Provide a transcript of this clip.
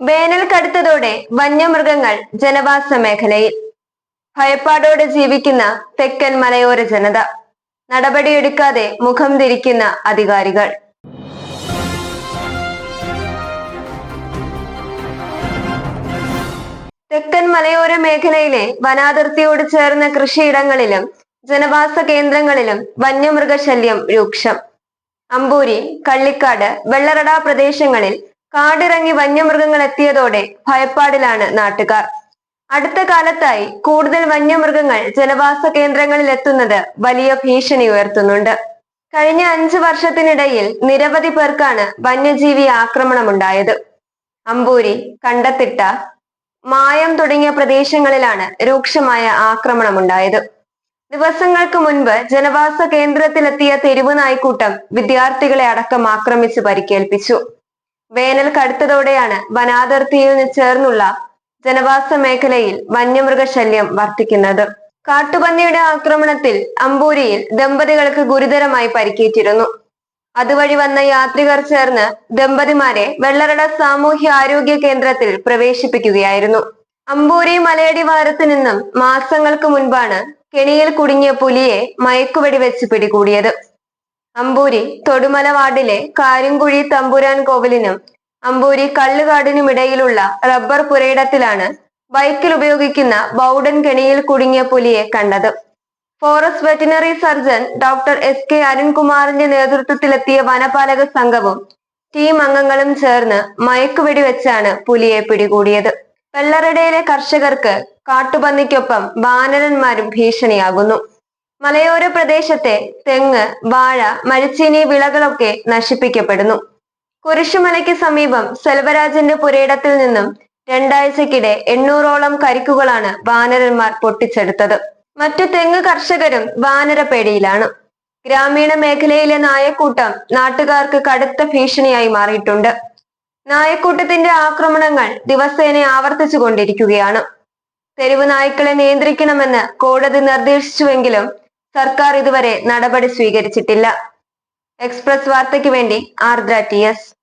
വേനൽ കടുത്തതോടെ വന്യമൃഗങ്ങൾ ജനവാസ മേഖലയിൽ ഭയപ്പാടോടെ ജീവിക്കുന്ന തെക്കൻ മലയോര ജനത നടപടിയെടുക്കാതെ മുഖം തിരിക്കുന്ന അധികാരികൾ. തെക്കൻ മലയോര മേഖലയിലെ വനാതിർത്തിയോട് ചേർന്ന കൃഷിയിടങ്ങളിലും ജനവാസ കേന്ദ്രങ്ങളിലും വന്യമൃഗശല്യം രൂക്ഷം. അമ്പൂരി കള്ളിക്കാട് വെള്ളറട പ്രദേശങ്ങളിൽ കാടിറങ്ങി വന്യമൃഗങ്ങൾ എത്തിയതോടെ ഭയപ്പാടിലാണ് നാട്ടുകാർ. അടുത്ത കാലത്തായി കൂടുതൽ വന്യമൃഗങ്ങൾ ജനവാസ കേന്ദ്രങ്ങളിൽ എത്തുന്നത് വലിയ ഭീഷണി ഉയർത്തുന്നുണ്ട്. കഴിഞ്ഞ അഞ്ചു വർഷത്തിനിടയിൽ നിരവധി പേർക്കാണ് വന്യജീവി ആക്രമണമുണ്ടായത്. അമ്പൂരി കണ്ടത്തിട്ട മായം തുടങ്ങിയ പ്രദേശങ്ങളിലാണ് രൂക്ഷമായ ആക്രമണമുണ്ടായത്. ദിവസങ്ങൾക്ക് മുൻപ് ജനവാസ കേന്ദ്രത്തിലെത്തിയ തെരുവ് നായ്ക്കൂട്ടം വിദ്യാർത്ഥികളെ അടക്കം ആക്രമിച്ച് പരിക്കേൽപ്പിച്ചു. വേനൽ കടുത്തതോടെയാണ് വനാതിർത്തിയിൽ ചേർന്നുള്ള ജനവാസ മേഖലയിൽ വന്യമൃഗശല്യം വർദ്ധിക്കുന്നത് കാട്ടുപന്നിയുടെ ആക്രമണത്തിൽ അമ്പൂരിയിൽ ദമ്പതികൾക്ക് ഗുരുതരമായി പരിക്കേറ്റിരുന്നു. അതുവഴി വന്ന യാത്രികർ ചേർന്ന് ദമ്പതിമാരെ വെള്ളറട സാമൂഹ്യ ആരോഗ്യ കേന്ദ്രത്തിൽ പ്രവേശിപ്പിക്കുകയായിരുന്നു. അമ്പൂരി മലയടി വാരത്ത് നിന്നും മാസങ്ങൾക്ക് മുൻപാണ് കെണിയിൽ കുടുങ്ങിയ പുലിയെ മയക്കുവെടി വെച്ച് പിടികൂടിയത്. അമ്പൂരി തൊടുമല വാർഡിലെ കാര്യംകുഴി തമ്പുരാൻ കോവിലിനും അമ്പൂരി കള്ളുകാടിനും ഇടയിലുള്ള റബ്ബർ പുരയിടത്തിലാണ് ബൈക്കിൽ ഉപയോഗിക്കുന്ന ബൗഡൻ കെണിയിൽ കുടുങ്ങിയ പുലിയെ കണ്ടത്. Forest veterinary surgeon doctor S K അരുൺകുമാറിന്റെ നേതൃത്വത്തിലെത്തിയ വനപാലക സംഘവും ടീം അംഗങ്ങളും ചേർന്ന് മയക്കുവെടി വെച്ചാണ് പുലിയെ പിടികൂടിയത്. വെള്ളറടയിലെ കർഷകർക്ക് കാട്ടുപന്നിക്കൊപ്പം വാനരന്മാരും ഭീഷണിയാകുന്നു. മലയോര പ്രദേശത്തെ തെങ്ങ് വാഴ മരച്ചീനി വിളകളൊക്കെ നശിപ്പിക്കപ്പെടുന്നു. കുരിശുമലയ്ക്ക് സമീപം സെൽവരാജന്റെ പുരയിടത്തിൽ നിന്നും രണ്ടാഴ്ചക്കിടെ എണ്ണൂറോളം കരിക്കുകളാണ് വാനരന്മാർ പൊട്ടിച്ചെടുത്തത്. മറ്റു തെങ്ങ് കർഷകരും വാനരപ്പേടിയിലാണ് ഗ്രാമീണ മേഖലയിലെ നായക്കൂട്ടം നാട്ടുകാർക്ക് കടുത്ത ഭീഷണിയായി മാറിയിട്ടുണ്ട്. നായക്കൂട്ടത്തിന്റെ ആക്രമണങ്ങൾ ദിവസേന ആവർത്തിച്ചു കൊണ്ടിരിക്കുകയാണ് തെരുവ് നായ്ക്കളെ നിയന്ത്രിക്കണമെന്ന് കോടതി നിർദ്ദേശിച്ചുവെങ്കിലും സർക്കാർ ഇതുവരെ നടപടി സ്വീകരിച്ചിട്ടില്ല. എക്സ്പ്രസ് വാർത്തയ്ക്ക് വേണ്ടി ആർദ്ര ടി എസ്.